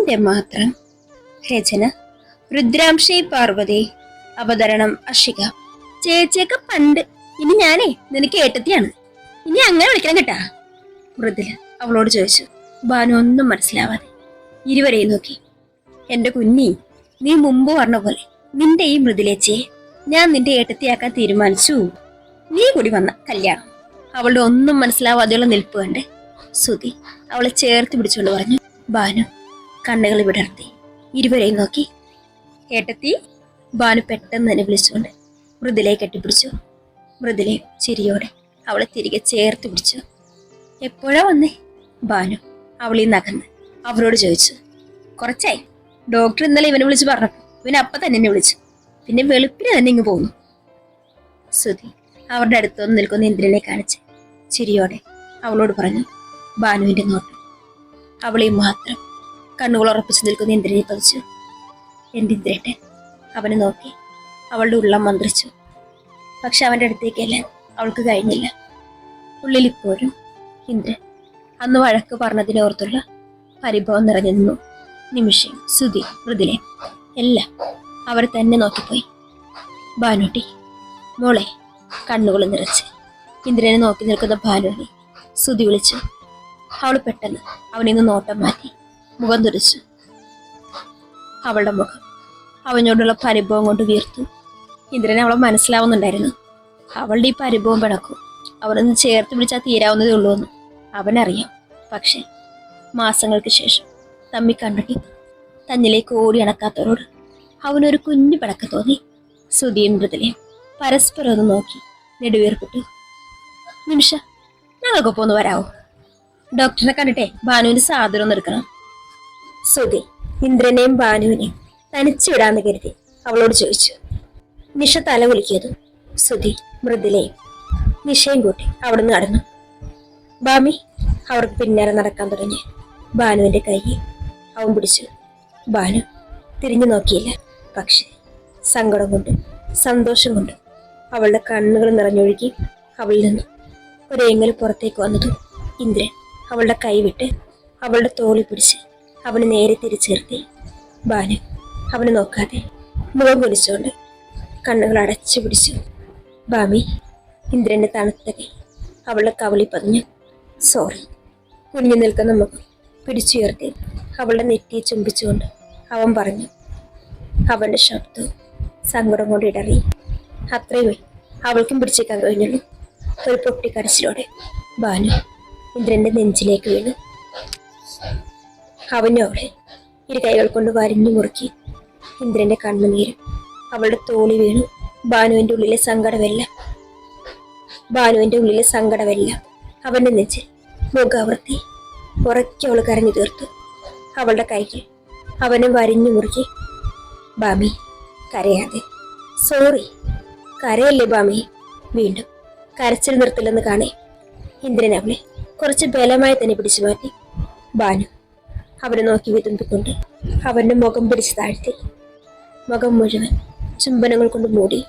നിന്റെ മാത്രം. രചന രുദ്രാംശി പാർവതി. അവതരണം അഷിക. ചേച്ചിയൊക്കെ പണ്ട് ഇനി ഞാനേ നിനക്ക് ഏട്ടത്തിയാണ്. ഇനി അങ്ങനെ വിളിക്കണം കേട്ടാ. മൃദുല അവളോട് ചോദിച്ചു. ഭാനു ഒന്നും മനസ്സിലാവാതെ. ഇരുവരെയും നോക്കി. എന്റെ കുഞ്ഞി നീ മുമ്പ് പറഞ്ഞ പോലെ നിന്റെ ഈ മൃദുലേച്ചയെ ഞാൻ നിന്റെ ഏട്ടത്തിയാക്കാൻ തീരുമാനിച്ചു. നീ കൂടി വന്ന കല്യാണം. അവളുടെ ഒന്നും മനസ്സിലാവാതെയുള്ള നിൽപ്പ് കണ്ട് സുതി അവളെ ചേർത്ത് പിടിച്ചുകൊണ്ട് പറഞ്ഞു ഭാനു കണ്ണുകൾ വിടർത്തി. ഇരുവരെയും നോക്കി. ഏട്ടത്തി ഭാനു പെട്ടെന്ന് തന്നെ വിളിച്ചുകൊണ്ട് മൃദുലയെ കെട്ടിപ്പിടിച്ചു. മൃദുലയെ ചിരിയോടെ അവളെ തിരികെ ചേർത്ത് പിടിച്ചു. എപ്പോഴാ വന്നേ? ഭാനു അവളീ നകന്ന് അവരോട് ചോദിച്ചു. കുറച്ചായി. ഡോക്ടർ ഇന്നലെ ഇവനെ വിളിച്ച് പറഞ്ഞു ഇവനെ അപ്പം തന്നെ എന്നെ വിളിച്ചു. പിന്നെ വെളുപ്പിന് തന്നെ ഇങ്ങ് പോന്നു. സുധി അവരുടെ അടുത്തൊന്ന് നിൽക്കുന്ന ഇന്ദ്രനെ കാണിച്ച് ചിരിയോടെ അവളോട് പറഞ്ഞു ബാനുവിന്റെ നോട്ടം. അവളെ മാത്രം കണ്ണുകൾ ഉറപ്പിച്ചു നിൽക്കുന്ന ഇന്ദ്രനെ പതിച്ചു. എന്റെ ഇന്ദ്രേട്ടൻ അവനെ നോക്കി അവളുടെ ഉള്ളം മന്ത്രിച്ചു. പക്ഷെ അവന്റെ അടുത്തേക്കല്ല അവൾക്ക് കഴിഞ്ഞില്ല. ഉള്ളിൽ ഇപ്പോഴും ഇന്ദ്രൻ. അന്ന് വഴക്ക് പറഞ്ഞതിനോർത്തുള്ള പരിഭവം നിറഞ്ഞു നിന്നു. നിമിഷം സുധി മൃദുലെ എല്ലാം അവർ തന്നെ നോക്കിപ്പോയി. ഭാനുട്ടി മോളെ കണ്ണുകൾ നിറച്ച് ഇന്ദ്രനെ നോക്കി നിൽക്കുന്ന ഭാനുവിനെ സുധി വിളിച്ചു. അവൾ പെട്ടെന്ന് അവനിന്ന് നോട്ടം മാറ്റി. മുഖം തുറിച്ചു അവളുടെ മുഖം അവനോടുള്ള പരിഭവം കൊണ്ട് വീർത്തു. ഇന്ദ്രനെ അവളെ മനസ്സിലാവുന്നുണ്ടായിരുന്നു. അവളുടെ ഈ പരിഭവം പിണക്കും അവളൊന്ന് ചേർത്ത് പിടിച്ചാൽ തീരാവുന്നതേ ഉള്ളൂ എന്ന് അവനറിയാം. പക്ഷേ മാസങ്ങൾക്ക് ശേഷം തമ്മി കണ്ടിട്ട് തന്നിലേക്ക് ഓടി അണക്കാത്തവരോട് അവനൊരു കുഞ്ഞു പിണക്കം തോന്നി. സുധിയും മൃതലെ പരസ്പരം ഒന്ന് നോക്കി നെടുവീർപ്പിട്ടു. നിമിഷ ഞങ്ങൾക്കൊപ്പം ഒന്ന് വരാവോ? ഡോക്ടറിനെ കണ്ടിട്ടേ ഭാനുവിന്റെ സാധനം ഒന്ന് എടുക്കണം. സുധി ഇന്ദ്രനെയും ഭാനുവിനെയും തനിച്ചുവിടാന്ന് കരുതി അവളോട് ചോദിച്ചു. നിഷ തല കുലിക്കിയതും സുതി മൃദുലയും നിഷയും കൂട്ടി അവിടുന്ന് കടന്നു ബാമി അവർക്ക് പിന്നാലെ നടക്കാൻ തുടങ്ങി. ഭാനുവിന്റെ കൈ അവൻ പിടിച്ചു. ബാനു തിരിഞ്ഞു നോക്കിയില്ല. പക്ഷേ സങ്കടം കൊണ്ട് സന്തോഷം കൊണ്ട് അവളുടെ കണ്ണുകൾ നിറഞ്ഞൊഴുകി അവളിൽ നിന്ന്. ഒരേങ്ങൽ പുറത്തേക്ക് വന്നതും ഇന്ദ്രൻ അവളുടെ കൈ വിട്ട് അവളുടെ തോളി പിടിച്ച് അവന് നേരെ തിരിച്ചിരുത്തി ബാലു അവനെ നോക്കാതെ മുഖം കുലിച്ചുകൊണ്ട് കണ്ണുകൾ അടച്ചു പിടിച്ചു. ബാമി ഇന്ദ്രന്റെ തണുത്തകെ അവളുടെ കവളി പതിഞ്ഞു. സോറി കുഞ്ഞു നിൽക്കുന്ന മുഖം പിടിച്ചുയർത്തി അവളുടെ നെറ്റിയെ ചുംബിച്ചുകൊണ്ട് അവൻ പറഞ്ഞു. അവന്റെ ശബ്ദവും സങ്കടം കൊണ്ട് ഇടറി. അത്രയുമേ അവൾക്കും പിടിച്ചേക്കാൻ കഴിഞ്ഞുള്ളൂ ഒരു പൊട്ടിക്കരച്ചിലോടെ ബാനു ഇന്ദ്രന്റെ നെഞ്ചിലേക്ക് വീണു. അവനും അവളെ ഇരു കൈകൾ കൊണ്ട് വരിഞ്ഞു മുറുക്കി ഇന്ദ്രന്റെ കണ്ണുനീരും. അവളുടെ തോളി വീണു. ബാനുവിന്റെ ഉള്ളിലെ സങ്കടമെല്ലാം. ബാനുവിന്റെ ഉള്ളിലെ സങ്കടമെല്ലാം അവന്റെ നെഞ്ചിൽ മുഖാവർത്തി ഉറക്കി അവൾ കരഞ്ഞു തീർത്തു. അവളുടെ കൈകൾ അവനെ വരിഞ്ഞു മുറുക്കി. ബാമി കരയാതെ. സോറി. കരയല്ലേ ബാമി? വീണ്ടും. കരച്ചിൽ നിർത്തില്ലെന്ന് കാണേ. ഇന്ദ്രൻ അവളെ കുറച്ച് ബലമായി തന്നെ പിടിച്ചു മാറ്റി. ബാനു അവനെ നോക്കി വിതുമ്പിക്കൊണ്ട് അവന്റെ മുഖം പിടിച്ചു താഴ്ത്തി. മുഖം മുഴുവൻ ചുംബനങ്ങൾ കൊണ്ട് മൂടി.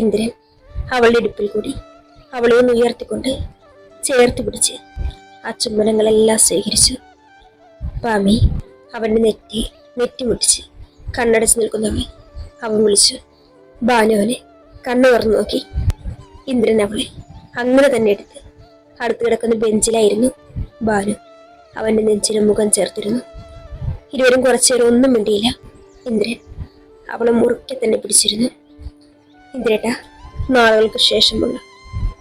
ഇന്ദ്രൻ അവളുടെ ഇടുപ്പിൽ കൂടി അവളെ ഒന്ന് ഉയർത്തിക്കൊണ്ട് ചേർത്ത് പിടിച്ച് ആ ചുംബനങ്ങളെല്ലാം സ്വീകരിച്ചു പാമി അവന്റെ നെറ്റി നെറ്റി മുടിച്ച് കണ്ണടച്ച് നിൽക്കുന്നവൻ അവൻ വിളിച്ചു ബാനുവനെ കണ്ണു തുറന്നു നോക്കി. ഇന്ദ്രൻ അവളെ അങ്ങനെ തന്നെ എടുത്ത് അടുത്ത് കിടക്കുന്ന ബെഞ്ചിലായിരുന്നു ബാനു അവന്റെ നെഞ്ചിന് മുഖം ചേർത്തിരുന്നു. ഇരുവരും കുറച്ചേരം ഒന്നും മിണ്ടിയില്ല. ഇന്ദ്രൻ അവളെ മുറുക്കെ തന്നെ പിടിച്ചിരുന്നു. ഇന്ദ്രേട്ട നാളുകൾക്ക് ശേഷമുള്ള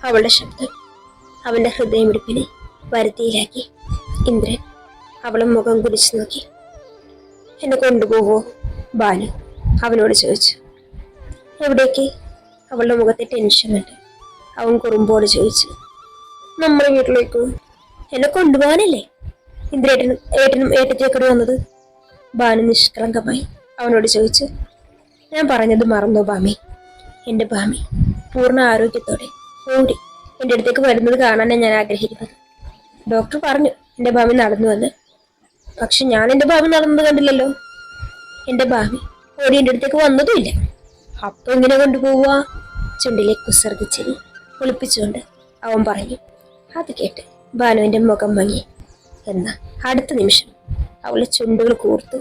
അവളുടെ ശബ്ദം അവന്റെ ഹൃദയമിടിപ്പിനെ വരുത്തിയിലാക്കി. ഇന്ദ്രൻ അവളെ മുഖം കുടിച്ചു നോക്കി. എന്നെ കൊണ്ടുപോവോ ബാലു? അവനോട് ചോദിച്ചു. എവിടേക്ക്? അവളുടെ മുഖത്തെ ടെൻഷൻ കണ്ട്. അവൻ കുറുമ്പോട് ചോദിച്ചു. നമ്മുടെ വീട്ടിലേക്ക്? എന്നെ കൊണ്ടുപോകാനല്ലേ? ഇന്ദ്രേട്ടനും ഏട്ടനും ഏട്ടത്തിയൊക്കെ വന്നത്? ബാനു നിഷ്കളങ്കമായി. അവനോട് ചോദിച്ചു ഞാൻ പറഞ്ഞത് മറന്നോ ബാമി എന്റെ ബാമി പൂർണ ആരോഗ്യത്തോടെ ഓടി എന്റെ അടുത്തേക്ക് വരുന്നത് കാണാനാണ് ഞാൻ ആഗ്രഹിക്കുന്നത്. ഡോക്ടർ പറഞ്ഞു എന്റെ ഭാവി നടന്നു വന്ന്. പക്ഷെ ഞാൻ എന്റെ ഭാവി നടന്നത് കണ്ടില്ലല്ലോ. എന്റെ ഭാവി ഓടി എന്റെ അടുത്തേക്ക് വന്നതുമില്ല. അപ്പൊ എങ്ങനെ കൊണ്ടുപോവുക? ചുണ്ടിലെ കുസർഗിച്ചിരി ഒളിപ്പിച്ചുകൊണ്ട് അവൻ പറഞ്ഞു അത് കേട്ട് ഭാനുവിന്റെ മുഖം മങ്ങി. എന്നാ അടുത്ത നിമിഷം അവളെ ചുണ്ടുകൾ കൂർത്ത്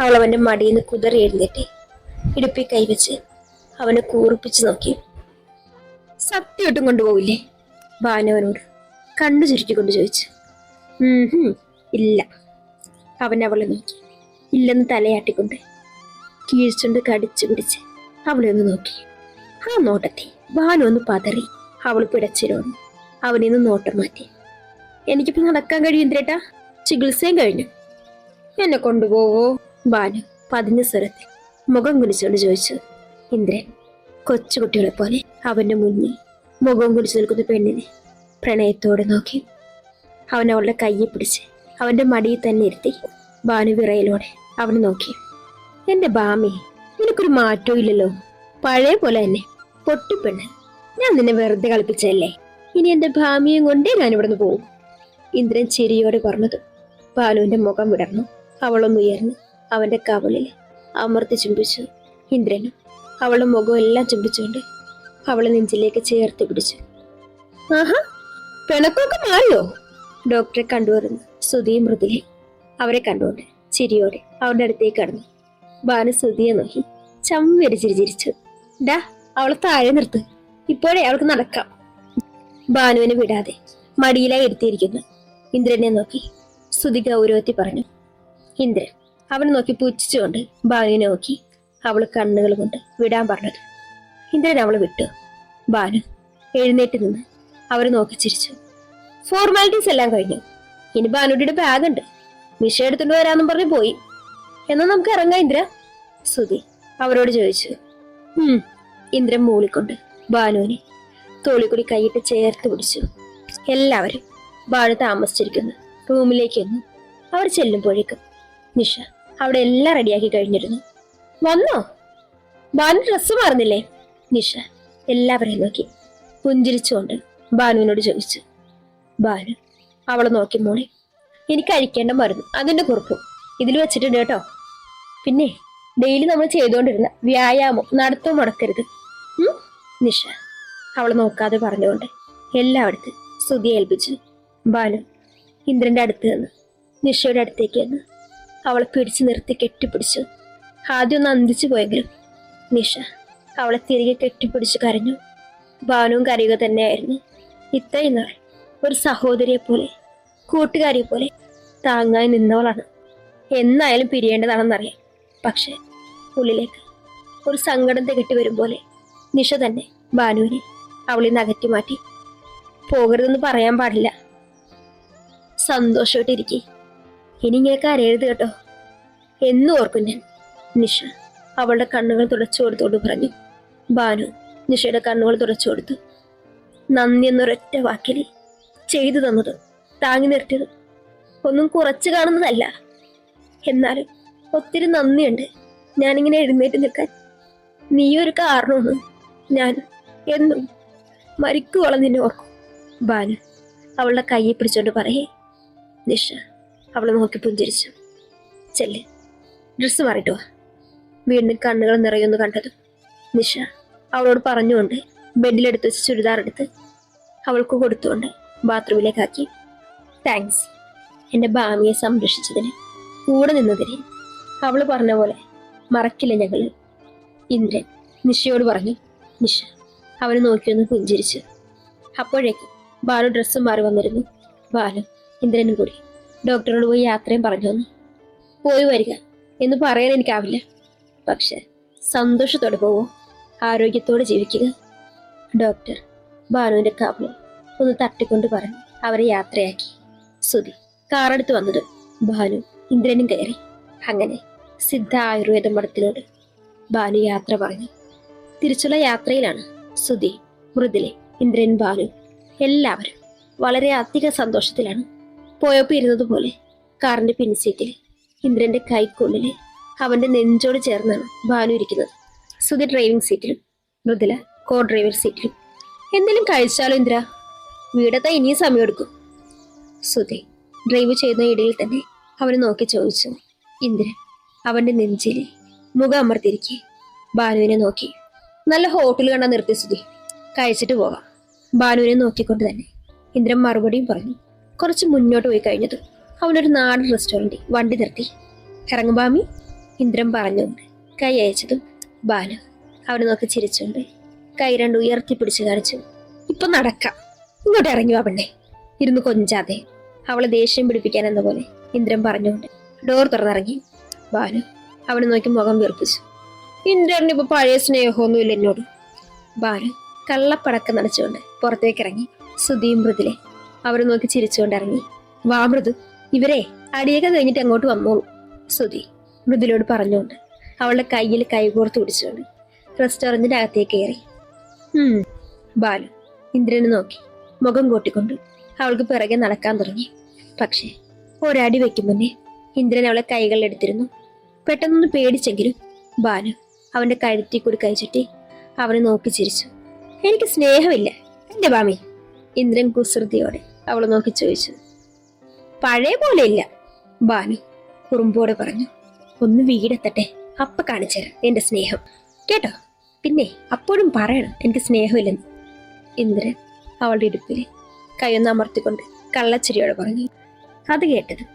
അവൾ അവന്റെ മടിയിൽ നിന്ന് കുതറി എഴുന്നേറ്റി ഇടുപ്പി കൈവച്ച് അവനെ കൂർപ്പിച്ചു നോക്കി. സത്യമായിട്ടും കൊണ്ടുപോകില്ലേ ഭാനവനോട് കണ്ണു ചുരുട്ടിക്കൊണ്ട് ചോദിച്ചു. "ഉം ഇല്ല. അവൻ അവളെ നോക്കി. ഇല്ലെന്ന് തലയാട്ടിക്കൊണ്ട് കീഴ്ച്ചുണ്ട് കടിച്ചു പിടിച്ച് അവളെ ഒന്ന് നോക്കി. ആ നോട്ടത്തെ ഭാനു ഒന്ന് പതറി അവൾ പിടച്ചിരോന്നു അവനെ ഒന്ന് നോട്ടം മാറ്റി. എനിക്കിപ്പോ നടക്കാൻ കഴിയും ഇന്ദ്രേട്ടാ. ചികിത്സയും കഴിഞ്ഞു. എന്നെ കൊണ്ടുപോവോ? ബാനു പതിഞ്ഞ സ്വരത്തിൽ മുഖം കുനിച്ചുകൊണ്ട് ചോദിച്ചു. ഇന്ദ്രൻ കൊച്ചുകുട്ടികളെ പോലെ അവന്റെ മുന്നിൽ മുഖം കുനിച്ചു നിൽക്കുന്ന പെണ്ണിനെ പ്രണയത്തോടെ നോക്കി. അവൻ അവളുടെ കയ്യെ പിടിച്ച് അവന്റെ മടിയിൽ തന്നെ ഇരുത്തി ബാനു വിറയിലൂടെ അവനെ നോക്കി. എന്റെ ബാമി നിനക്കൊരു മാറ്റവും ഇല്ലല്ലോ. പഴയ പോലെ തന്നെ പൊട്ടിപ്പെണ്ണ് ഞാൻ നിന്നെ വെറുതെ കളിപ്പിച്ചല്ലേ ഇനി എന്റെ ഭാമിയും കൊണ്ടേ ഞാൻ ഇവിടുന്ന് പോകും. ഇന്ദ്രൻ ചിരിയോടെ പറഞ്ഞത്. ഭാനുവിന്റെ മുഖം വിടർന്നു. അവളൊന്നുയർന്നു അവന്റെ കവളിൽ അമർത്തി ചുംബിച്ചു. ഇന്ദ്രനും അവളുടെ മുഖം എല്ലാം ചുംബിച്ചുകൊണ്ട് അവളെ നെഞ്ചിലേക്ക് ചേർത്ത് പിടിച്ചു. ആഹാ പിണക്കൊക്കെ മാറിയോ? ഡോക്ടറെ കണ്ടുവരുന്നു സുധിയും മൃദുലി അവരെ കണ്ടുകൊണ്ട് ചിരിയോടെ അവരുടെ അടുത്തേക്ക് കടന്നു. ബാനു സുധിയെ നോക്കി ചമ്മരി ചിരിച്ചിരിച്ചു ഡാ അവളെ താഴെ നിർത്ത്. ഇപ്പോഴേ അവൾക്ക് നടക്കാം. ഭാനുവിനെ വിടാതെ മടിയിലായി ഇരുത്തിയിരിക്കുന്നു. ഇന്ദ്രനെ നോക്കി സുധി ഗൗരവത്തിൽ പറഞ്ഞു ഇന്ദ്രൻ അവനെ നോക്കി പുച്ഛിച്ചുകൊണ്ട് ബാനുവിനെ നോക്കി അവൾ കണ്ണുകൾ കൊണ്ട് വിടാൻ പറഞ്ഞത്. ഇന്ദ്രൻ അവൾ വിട്ടു. ബാനു എഴുന്നേറ്റ് നിന്ന് അവരെ നോക്കി ചിരിച്ചു. ഫോർമാലിറ്റീസ് എല്ലാം കഴിഞ്ഞു. ഇനി ബാനുട്ടിയുടെ ബാഗ് ഉണ്ട്. മിഷ എടുത്തുകൊണ്ട് വരാമെന്നും പറഞ്ഞ് പോയി. എന്നാൽ നമുക്ക് ഇറങ്ങാം ഇന്ദ്ര? സുതി അവരോട് ചോദിച്ചു. ഉം ഇന്ദ്രൻ മൂളിക്കൊണ്ട് ബാനുവിനെ തോളിക്കൂടി കൈയിട്ട് ചേർത്ത് പിടിച്ചു. എല്ലാവരും ബാനു താമസിച്ചിരിക്കുന്നു. റൂമിലേക്ക് വന്നു അവർ ചെല്ലുമ്പോഴേക്കും നിഷ അവിടെ എല്ലാം റെഡിയാക്കി കഴിഞ്ഞിരുന്നു. വന്നോ? ബാനു ഡ്രസ്സ് മാറുന്നില്ലേ? നിഷ എല്ലാവരെയും നോക്കി. പുഞ്ചിരിച്ചുകൊണ്ട് ബാനുവിനോട് ചോദിച്ചു. ബാനു അവളെ നോക്കി മോളെ. എനിക്ക് അഴിക്കേണ്ട മരുന്ന് അതിന്റെ കുറിപ്പും ഇതിൽ വെച്ചിട്ടുണ്ട് കേട്ടോ. പിന്നെ ഡെയിലി നമ്മൾ ചെയ്തുകൊണ്ടിരുന്ന വ്യായാമം നടത്തവും മുടക്കരുത്. നിഷ അവളെ നോക്കാതെ പറഞ്ഞുകൊണ്ട് എല്ലായിടത്തും സ്തുതി ഏൽപ്പിച്ചു. ബാനു ഇന്ദ്രന്റെ അടുത്ത് നിന്ന് നിഷയുടെ അടുത്തേക്ക് നിന്ന് അവളെ പിടിച്ചു നിർത്തി കെട്ടിപ്പിടിച്ചു. ആദ്യം ഒന്ന് അന്തിച്ചു പോയെങ്കിലും നിഷ അവളെ തിരികെ കെട്ടിപ്പിടിച്ച് കരഞ്ഞു. ബാലുവും കരയുക തന്നെയായിരുന്നു. ഇത്രയും നാൾ ഒരു സഹോദരിയെ പോലെ കൂട്ടുകാരിയെ പോലെ താങ്ങായി നിന്നവളാണ്. എന്നായാലും പിരിയേണ്ടതാണെന്നറിയാം. പക്ഷെ ഉള്ളിലേക്ക് ഒരു സങ്കടം തികട്ടി വരും പോലെ നിഷ തന്നെ ബാനുവിനെ അവളിൽ നിന്ന് അകറ്റി മാറ്റി. പോകരുതെന്ന് പറയാൻ പാടില്ല. സന്തോഷമായിട്ടിരിക്കെ. ഇനി ഇങ്ങനെ കരയരുത് കേട്ടോ. എന്നും ഓർക്കും ഞാൻ. നിഷ അവളുടെ കണ്ണുകൾ തുടച്ചു കൊടുത്തോണ്ട് പറഞ്ഞു. ബാനു നിഷയുടെ കണ്ണുകൾ തുടച്ചു കൊടുത്തു. നന്ദി എന്നൊരൊറ്റ വാക്കിൽ ചെയ്തു തന്നത് താങ്ങി നിർത്തിയത്. ഒന്നും കുറച്ച് കാണുന്നതല്ല. എന്നാലും ഒത്തിരി നന്ദിയുണ്ട് ഞാനിങ്ങനെ എഴുന്നേറ്റ് നിൽക്കാൻ. നീ ഒരു കാരണമൊന്നും ഞാൻ എന്നും മരിക്കുവോളം നിന്നെ ഓർക്കും. ബാനു അവളുടെ കൈയെ പിടിച്ചോണ്ട് പറയേ. നിഷ. അവളെ നോക്കി പുഞ്ചിരിച്ചു. ചെല്ല് ഡ്രസ്സ് മാറിയിട്ട് വാ. വീണ്ടും കണ്ണുകൾ നിറയുന്നു കണ്ടതും നിഷ അവളോട് പറഞ്ഞുകൊണ്ട് ബെഡിലെടുത്ത് വെച്ച് ചുരിദാർ എടുത്ത് അവൾക്ക് കൊടുത്തുകൊണ്ട് ബാത്റൂമിലേക്കാക്കി. താങ്ക്സ് എന്റെ ഭാമിയെ സംരക്ഷിച്ചതിന് കൂടെ നിന്നതിന് അവൾ പറഞ്ഞ പോലെ മറക്കില്ല ഞങ്ങൾ ഇന്ദ്രൻ നിഷയോട് പറഞ്ഞു. നിഷ അവനെ നോക്കിയൊന്ന് പുഞ്ചിരിച്ചു. അപ്പോഴേക്കും ബാലു ഡ്രസ്സും മാറി വന്നിരുന്നു. ബാലു ഇന്ദ്രനും കൂടി. ഡോക്ടറോട് പോയി യാത്രയും പറഞ്ഞു വന്നു. പോയി വരിക എന്ന് പറയാൻ എനിക്കാവില്ല. പക്ഷെ സന്തോഷത്തോടെ പോവോ. ആരോഗ്യത്തോടെ ജീവിക്കുക. ഡോക്ടർ ഭാനുവിന്റെ കവളിൽ ഒന്ന് തട്ടിക്കൊണ്ട് പറഞ്ഞു. അവരെ യാത്രയാക്കി. സുധി കാറെടുത്ത് വന്നത് ഭാനു ഇന്ദ്രനും കയറി. അങ്ങനെ സിദ്ധ ആയുർവേദ മഠത്തിനോട് ഭാനു യാത്ര പറഞ്ഞു. തിരിച്ചുള്ള യാത്രയിലാണ് സുധി മൃദുലെ ഇന്ദ്രൻ ഭാനു എല്ലാവരും വളരെ അധികം സന്തോഷത്തിലാണ് പോയപ്പോൾ ഇരുന്നത് പോലെ? കാറിന്റെ പിൻസീറ്റിൽ ഇന്ദ്രന്റെ കൈക്കുള്ളിൽ അവന്റെ നെഞ്ചോട് ചേർന്നാണ് ഭാനു ഇരിക്കുന്നത്. സുധി ഡ്രൈവിംഗ് സീറ്റിലും മൃദുല കോ ഡ്രൈവർ സീറ്റിലും. എന്തെങ്കിലും കഴിച്ചാലോ ഇന്ദ്ര? വീടത്താ ഇനിയും സമയമെടുക്കും സുധി ഡ്രൈവ് ചെയ്യുന്ന ഇടയിൽ തന്നെ അവനെ നോക്കി ചോദിച്ചു. ഇന്ദ്രൻ അവന്റെ നെഞ്ചിൽ മുഖം അമർത്തിരിക്കെ ഭാനുവിനെ നോക്കി. നല്ല ഹോട്ടൽ കണ്ടാ നിർത്തി സുധി. കഴിച്ചിട്ട് പോകാം. ഭാനുവിനെ നോക്കിക്കൊണ്ട് തന്നെ ഇന്ദ്രൻ മറുപടിയും പറഞ്ഞു. കുറച്ച് മുന്നോട്ട് പോയി കഴിഞ്ഞത് അവനൊരു നാടൻ റെസ്റ്റോറന്റ് വണ്ടി നിർത്തി. ഇറങ്ങുമ്പാമി ഇന്ദ്രൻ പറഞ്ഞുകൊണ്ട് കൈ അയച്ചതും ബാലു അവനെ നോക്കി ചിരിച്ചുകൊണ്ട് കൈ രണ്ട് ഉയർത്തി പിടിച്ച് കാണിച്ചു. ഇപ്പൊ നടക്കാം. ഇങ്ങോട്ട് ഇറങ്ങി വാ പെണ്ണേ. ഇരുന്ന് കൊഞ്ചാതെ. അവളെ ദേഷ്യം പിടിപ്പിക്കാൻ എന്ന പോലെ ഇന്ദ്രൻ പറഞ്ഞുകൊണ്ട് ഡോർ തുറന്നിറങ്ങി. ബാലു അവനെ നോക്കി മുഖം വീർപ്പിച്ചു. ഇന്ദ്രന് ഇപ്പൊ പഴയ സ്നേഹമൊന്നുമില്ല എന്നോട്. ബാലു കള്ളപ്പടക്കം നനച്ചുകൊണ്ട് പുറത്തേക്ക് ഇറങ്ങി. സുധീം മൃദുലെ അവരെ നോക്കി ചിരിച്ചുകൊണ്ട് ഇറങ്ങി വാ മൃദു. ഇവരെ അടിയൊക്കെ കഴിഞ്ഞിട്ട് അങ്ങോട്ട് വന്നോളൂ. സുധി മൃദുലോട് പറഞ്ഞുകൊണ്ട് അവളുടെ കയ്യിൽ കൈകോർത്ത് പിടിച്ചുകൊണ്ട് റെസ്റ്റോറന്റിന്റെ അകത്തേക്ക് കയറി. ബാലു ഇന്ദ്രനെ നോക്കി. മുഖം കൂട്ടിക്കൊണ്ട് അവൾക്ക് പിറകെ നടക്കാൻ തുടങ്ങി. പക്ഷേ ഒരടി വെക്കും മുന്നേ ഇന്ദ്രൻ അവളെ കൈകളിലെടുത്തിരുന്നു പെട്ടെന്നൊന്ന് പേടിച്ചെങ്കിലും ബാലു അവന്റെ കഴുത്തിൽ കൂടി കഴിച്ചിട്ട് അവനെ നോക്കി ചിരിച്ചു. എനിക്ക് സ്നേഹമില്ല എന്റെ ബാമി ഇന്ദ്രൻ കുസൃതിയോടെ അവളെ നോക്കി ചോദിച്ചു. പഴയ പോലെ ഇല്ല. ബാനു കുറുമ്പോടെ പറഞ്ഞു. ഒന്ന് വീടെത്തട്ടെ. അപ്പ കാണിച്ചുതരാം എന്റെ സ്നേഹം. കേട്ടോ? പിന്നെ അപ്പോഴും പറയണം എനിക്ക് സ്നേഹമില്ലെന്ന്. ഇന്ദ്രൻ അവളുടെ ഇടുപ്പിൽ കൈയൊന്ന് അമർത്തിക്കൊണ്ട് കള്ളച്ചിരിയോടെ പറഞ്ഞു. അത് കേട്ടത്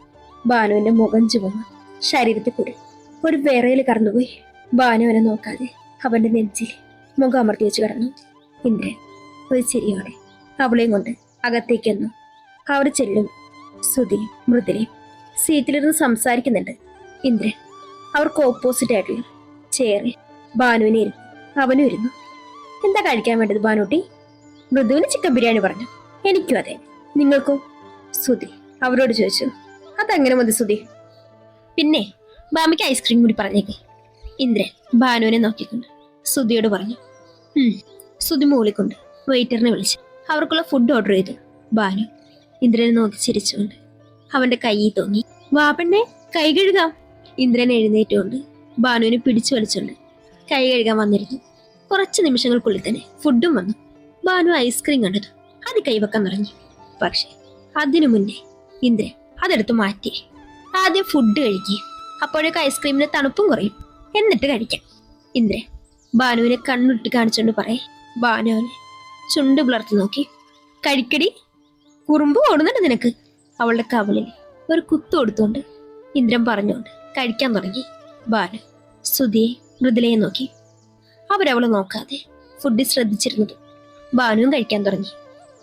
ബാനുവിന്റെ മുഖം ചുവന്നു. ശരീരത്തിൽ കൂടി ഒരു വിറയിൽ കടന്നുപോയി. ബാനുവിനെ നോക്കാതെ അവന്റെ നെഞ്ചിൽ മുഖം അമർത്തി വെച്ച് കടന്നു. ഇന്ദ്രൻ ഒരു ചിരിയോടെ അവളെയും കൊണ്ട് അകത്തേക്ക് അവിടെ ചെല്ലും ശ്രുതി മൃദുലയും സീറ്റിലിരുന്ന് സംസാരിക്കുന്നുണ്ട്. ഇന്ദ്രൻ അവർക്ക് ഓപ്പോസിറ്റ് ആയിട്ടുള്ള ചെയറിൽ ബാനുവിനെ ഇരുന്നു. അവനും ഇരുന്നു. എന്താ കഴിക്കാൻ വേണ്ടത് ബാനൂട്ടി മൃദുവിന് ചിക്കൻ ബിരിയാണി പറഞ്ഞു. എനിക്കും അതെ. നിങ്ങൾക്കോ? സുധി അവരോട് ചോദിച്ചു. അതങ്ങനെ മതി സുധി പിന്നെ ബാമിക്ക് ഐസ്ക്രീം കൂടി പറഞ്ഞേക്കേ. ഇന്ദ്രൻ ബാനുവിനെ നോക്കിക്കൊണ്ട് സുധിയോട് പറഞ്ഞു. സുധി മൂളിക്കൊണ്ട് വെയിറ്ററിനെ വിളിച്ച്. അവർക്കുള്ള ഫുഡ് ഓർഡർ ചെയ്തു. ബാനു ഇന്ദ്രനെ നോക്കി ചിരിച്ചുകൊണ്ട്. അവന്റെ കൈ തോന്നി വാ പെണ്ണെ കൈ കഴുകാം. ഇന്ദ്രൻ എഴുന്നേറ്റുകൊണ്ട് ബാനുവിനെ പിടിച്ചു വലിച്ചുകൊണ്ട് കൈ കഴുകാൻ വന്നിരുന്നു. കുറച്ച് നിമിഷങ്ങൾക്കുള്ളിൽ തന്നെ ഫുഡും വന്നു. ബാനു ഐസ്ക്രീം കണ്ടത്. അത് കൈവക്കാൻ തുടങ്ങി. പക്ഷെ അതിനു മുന്നേ ഇന്ദ്രൻ അതെടുത്ത് മാറ്റി. ആദ്യം ഫുഡ് കഴിക്കുക അപ്പോഴേക്ക് ഐസ്ക്രീമിന് തണുപ്പും കുറയും. എന്നിട്ട് കഴിക്കാം. ഇന്ദ്രൻ ബാനുവിനെ കണ്ണുട്ട് കാണിച്ചുകൊണ്ട് പറയേ ബാനു അവനെ ചുണ്ട് പുലർത്തി നോക്കി. കഴിക്കടി കുറുമ്പ് ഓടുന്നുണ്ട് നിനക്ക്? അവളുടെ കവളിൽ ഒരു കുത്തു കൊടുത്തുകൊണ്ട് ഇന്ദ്രൻ പറഞ്ഞുകൊണ്ട് കഴിക്കാൻ തുടങ്ങി. ബാല സുധിയെ മൃദുലയെ നോക്കി. അവരവളെ നോക്കാതെ ഫുഡ് ശ്രദ്ധിച്ചിരുന്നത് ബാനുവും കഴിക്കാൻ തുടങ്ങി.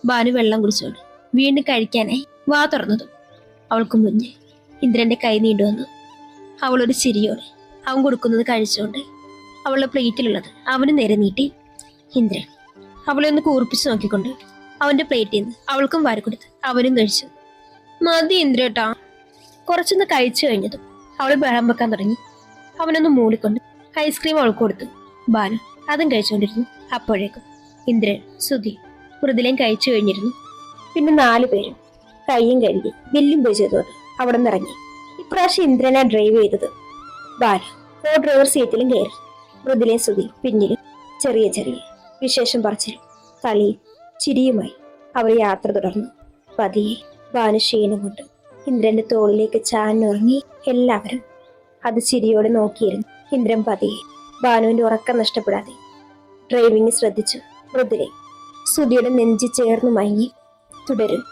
ബാനു വെള്ളം കുടിച്ചോണ്ട് വീണ്ടും കഴിക്കാനായി വാ തുറന്നതും അവൾക്ക് മുന്നിൽ ഇന്ദ്രന്റെ കൈ നീണ്ടുവന്നു അവളൊരു ചിരിയോടെ അവൻ കൊടുക്കുന്നത് കഴിച്ചുകൊണ്ട് അവളുടെ പ്ലേറ്റിലുള്ളത് അവന് നേരെ നീട്ടി. ഇന്ദ്രൻ അവളെ ഒന്ന് കൂർപ്പിച്ച് നോക്കിക്കൊണ്ട് അവന്റെ പ്ലേറ്റിൽ നിന്ന് അവൾക്കും വാരി കൊടുത്ത്. അവനും കഴിച്ചു. മതി ഇന്ദ്രേട്ടാ. കുറച്ചൊന്ന് കഴിച്ചു കഴിഞ്ഞതും അവൾ ബഹളം വെക്കാൻ തുടങ്ങി. അവനൊന്ന് മൂടിക്കൊണ്ട് ഐസ്ക്രീം അവൾക്ക് കൊടുത്തു. ബാലു അതും കഴിച്ചുകൊണ്ടിരുന്നു. അപ്പോഴേക്കും ഇന്ദ്രൻ സുധി മൃദുലയും കഴിച്ചു കഴിഞ്ഞിരുന്നു. പിന്നെ നാലു പേരും കയ്യും കഴുകി ബില്ലും പേ ചെയ്തോട് അവിടെ നിന്ന് ഇറങ്ങി. ഇപ്രാവശ്യം ഇന്ദ്രനാ ഡ്രൈവ് ചെയ്തത്. ബാലു കോ ഡ്രൈവർ സീറ്റിലും കയറി. മൃദുലയും സുധി പിന്നിലും ചെറിയ ചെറിയ വിശേഷം പറച്ചിലും കളിയും ചിരിയുമായി അവർ യാത്ര തുടർന്നു. പതിയെ ബാനു ക്ഷീണം കൊണ്ട് ഇന്ദ്രന്റെ തോളിലേക്ക് ചാഞ്ഞുറങ്ങി എല്ലാവരും അത് ചിരിയോടെ നോക്കിയിരുന്നു. ഇന്ദ്രൻ പതിയെ ബാനുവിന്റെ ഉറക്കം നഷ്ടപ്പെടാതെ ഡ്രൈവിംഗ് ശ്രദ്ധിച്ചു. മൃദുരെ സുധിയുടെ നെഞ്ചി ചേർന്ന് മയങ്ങി. തുടരും.